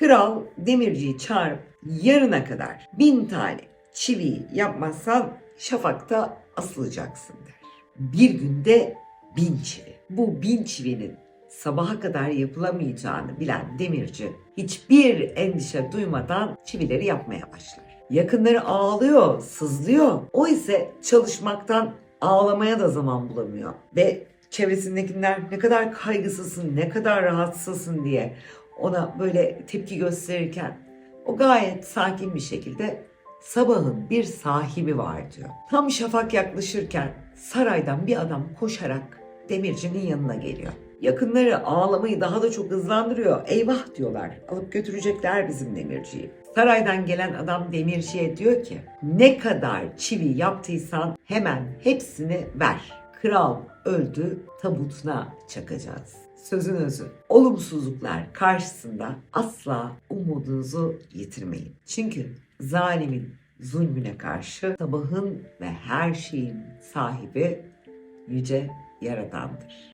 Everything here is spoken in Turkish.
Kral demirciyi çağırıp yarına kadar bin tane çiviyi yapmazsan şafakta asılacaksın der. Bir günde bin çivi. Bu bin çivinin sabaha kadar yapılamayacağını bilen demirci hiçbir endişe duymadan çivileri yapmaya başlar. Yakınları ağlıyor, sızlıyor. O ise çalışmaktan ağlamaya da zaman bulamıyor. Ve çevresindekiler ne kadar kaygısızsın, ne kadar rahatsızsın diye ona böyle tepki gösterirken o gayet sakin bir şekilde sabahın bir sahibi var diyor. Tam şafak yaklaşırken saraydan bir adam koşarak demircinin yanına geliyor. Yakınları ağlamayı daha da çok hızlandırıyor. Eyvah diyorlar. Alıp götürecekler bizim demirciyi. Saraydan gelen adam demirciye diyor ki ne kadar çivi yaptıysan hemen hepsini ver. Kral öldü tabutuna çakacağız. Sözün özü. Olumsuzluklar karşısında asla umudunuzu yitirmeyin. Çünkü zalimin zulmüne karşı sabahın ve her şeyin sahibi yüce yaradandır.